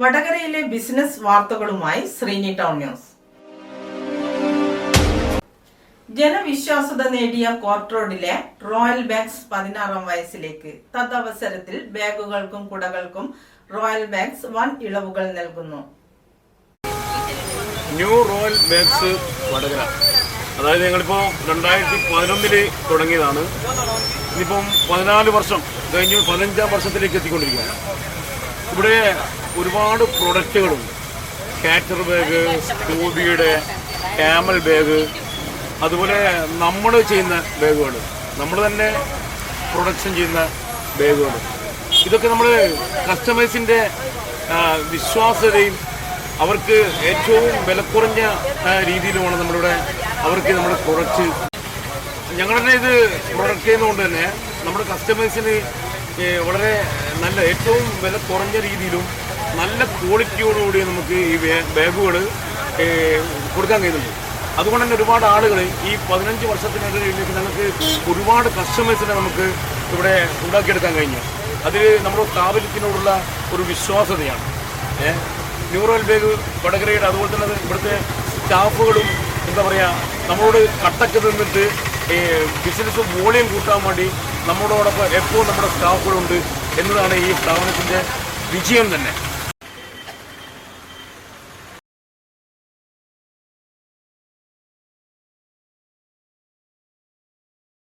വടകരയിലെ ബിസിനസ് വാർത്തകളുമായി Sreeni town news. ജനവിശ്വാസത നേടിയ കോർട്ട് റോഡിലെ റോയൽ ബാഗ്സ് പതിനാറാം വയസ്സിലേക്ക് തദ്വസരത്തിൽ ബാഗുകൾക്കും കുടകൾക്കും റോയൽ ബാഗ്സ് വൻ ഇളവുകൾ നൽകുന്നു. New royal banks Vadakara. അതായത് ഞങ്ങളിപ്പോൾ രണ്ടായിരത്തി പതിനൊന്നിൽ തുടങ്ങിയതാണ്. ഇനിയിപ്പം പതിനാല് വർഷം കഴിഞ്ഞ് പതിനഞ്ചാം വർഷത്തിലേക്ക് എത്തിക്കൊണ്ടിരിക്കുകയാണ്. ഇവിടെ ഒരുപാട് പ്രൊഡക്റ്റുകളുണ്ട്. കാറ്റർ ബാഗ് ടൂബിയുടെ ക്യാമൽ ബാഗ് അതുപോലെ നമ്മൾ ചെയ്യുന്ന ബാഗുകൾ നമ്മൾ തന്നെ പ്രൊഡക്ഷൻ ചെയ്യുന്ന ബാഗുകൾ. ഇതൊക്കെ നമ്മൾ കസ്റ്റമേഴ്സിന്റെ വിശ്വാസ്യതയും അവർക്ക് ഏറ്റവും വിലക്കുറഞ്ഞ രീതിയിലുമാണ് നമ്മളിവിടെ അവർക്ക് നമ്മൾ പ്രൊഡക്റ്റ് ഞങ്ങളുടെ ഇത് പ്രൊഡക്റ്റ് ചെയ്യുന്നതുകൊണ്ട് തന്നെ നമ്മുടെ കസ്റ്റമേഴ്സിന് വളരെ നല്ല ഏറ്റവും വില കുറഞ്ഞ രീതിയിലും നല്ല ക്വാളിറ്റിയോടുകൂടി നമുക്ക് ഈ ബാഗുകൾ കൊടുക്കാൻ കഴിയുന്നുണ്ട്. അതുകൊണ്ട് തന്നെ ഒരുപാട് ആളുകൾ ഈ പതിനഞ്ച് വർഷത്തിനിടയിലേക്ക് ഞങ്ങൾക്ക് ഒരുപാട് കസ്റ്റമേഴ്സിനെ നമുക്ക് ഇവിടെ ഉണ്ടാക്കിയെടുക്കാൻ കഴിഞ്ഞു. അതിൽ നമ്മുടെ സ്ഥാപനത്തിനോടുള്ള ഒരു വിശ്വാസതയാണ്. ന്യൂറൽ ബാഗ് വടകരയുടെ അതുപോലെ തന്നെ ഇവിടുത്തെ സ്റ്റാഫുകളും എന്താ പറയുക നമ്മളോട് കട്ടക്ക് നിന്നിട്ട് ബിസിനസ് വോളിയം കൂട്ടാൻ വേണ്ടി നമ്മളോടൊപ്പം എപ്പോൾ നമ്മുടെ സ്റ്റാഫുകളുണ്ട് എന്നതാണ് ഈ സ്ഥാപനത്തിന്റെ വിജയം തന്നെ.